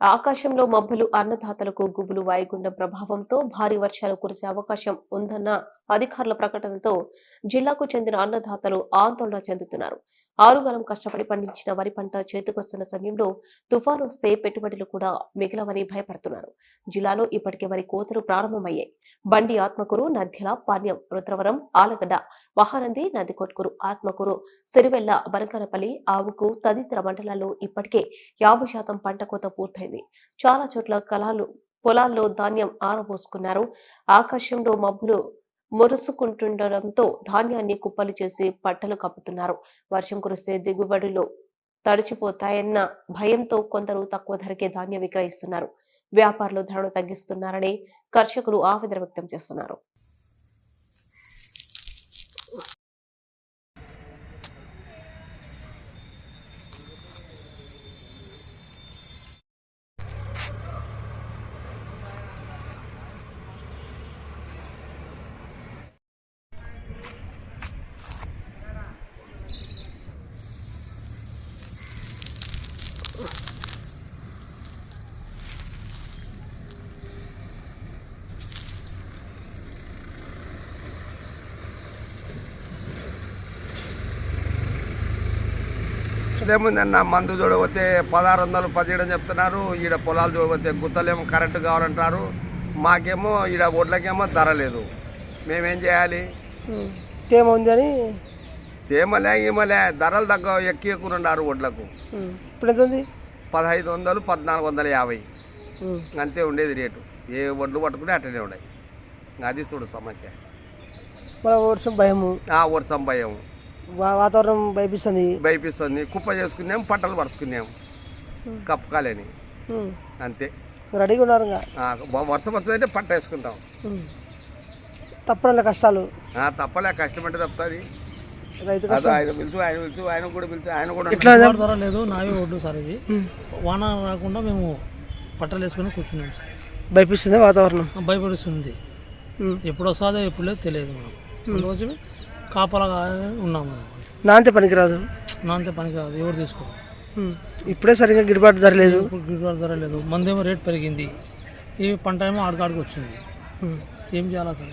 ఆకాశంలో మబ్బులు అన్నదాతలకు గుబులు వాయుగుండం ప్రభావంతో భారీ వర్షాలు కురిసే అవకాశం ఉందన్న అధికారుల ప్రకటనతో జిల్లాకు చెందిన అన్నదాతలు ఆందోళన చెందుతున్నారు. ఆరుగాలం కష్టపడి పండించిన వరి పంట చేతికొస్తున్న సమయంలో తుఫాను వస్తే పెట్టుబడులు కూడా మిగిలవని భయపడుతున్నారు. జిల్లాలో ఇప్పటికే వరి కోతలు ప్రారంభమయ్యాయి. బండి ఆత్మకూరు నద్యల పాణ్యం రుద్రవరం ఆలగడ్డ మహానంది నందికొట్కూరు ఆత్మకూరు సిరివెల్ల బనకనపల్లి ఆవుకు తదితర మండలాల్లో ఇప్పటికే యాభై శాతం పంట కోత పూర్తయింది. చాలా చోట్ల కలాలు పొలాల్లో ధాన్యం ఆరబోసుకున్నారు. ఆకాశంలో మబ్బులు మురుసుకుంటుండటంతో ధాన్యాన్ని కుప్పలు చేసి పట్టలు కప్పుతున్నారు. వర్షం కురిస్తే దిగుబడులు తడిచిపోతాయన్న భయంతో కొందరు తక్కువ ధరకే ధాన్యం విక్రయిస్తున్నారు. వ్యాపారులు ధరలు తగ్గిస్తున్నారని కర్షకులు ఆవేదన వ్యక్తం చేస్తున్నారు. ఏముందన్న మందు చూడబోతే పదహారు వందలు పదిహేడు అని చెప్తున్నారు. ఈడ పొలాలు చూడబోతే గుత్తలేమో కరెంటు కావాలంటారు. మాకేమో ఈడ ఒడ్లకేమో ధర లేదు. మేమేం చేయాలి? తేమ ఉందని? తేమలే ఈమలే ధరలు తగ్గ ఎక్కువ ఉన్నారు ఒడ్లకు. ఇప్పుడు ఎంత ఉంది పదహైదు వందలు పద్నాలుగు వందల యాభై. అంతే ఉండేది రేటు. ఏ ఒడ్లు పట్టుకుంటే అట్టనే ఉన్నాయి. అది చూడు సమస్య. వర్షం భయము. ఆ వర్షం భయం. వాతావరణం భయపిస్తుంది. భయపిస్తుంది. కుప్ప చేసుకున్నాం పంటలు పరుచుకున్నాం. కప్పుకాలేని. అంతే. రెడీగా ఉన్నారు వర్షం వస్తుందంటే పంట వేసుకుంటాం. ఉమ్. తప్పడం కష్టాలు. తప్పలే కష్టమంటే తప్పుతుంది. రైతు అది కష్టం ఆయన పిలుచు ఆయన పిలుచు ఆయన కూడా పిలుచు ఆయన కూడా గిట్టుబాటు ధర లేదు నావే ఒడ్డు సార్ ఇది. వాన రాకుండా మేము పట్టలు వేసుకొని కూర్చున్నాం సార్. భయపిస్తుంది వాతావరణం? భయపడుతుంది ఉమ్. ఎప్పుడు వస్తుందో ఎప్పుడు లేదు తెలియదు మనం అందుకోసమే కాపలాగా ఉన్నాం మనం నాంతే పనికిరాదు. నాంతే పనికి రాదు ఎవరు తీసుకోరు. ఉమ్. ఇప్పుడే సరిగ్గా గిట్టుబాటు ధర లేదు. గిట్టుబాటు ధర లేదు. మందేమో రేట్ పెరిగింది. ఈ పంట ఏమో ఆడికాడికి వచ్చింది. ఏం చేయాలా సార్?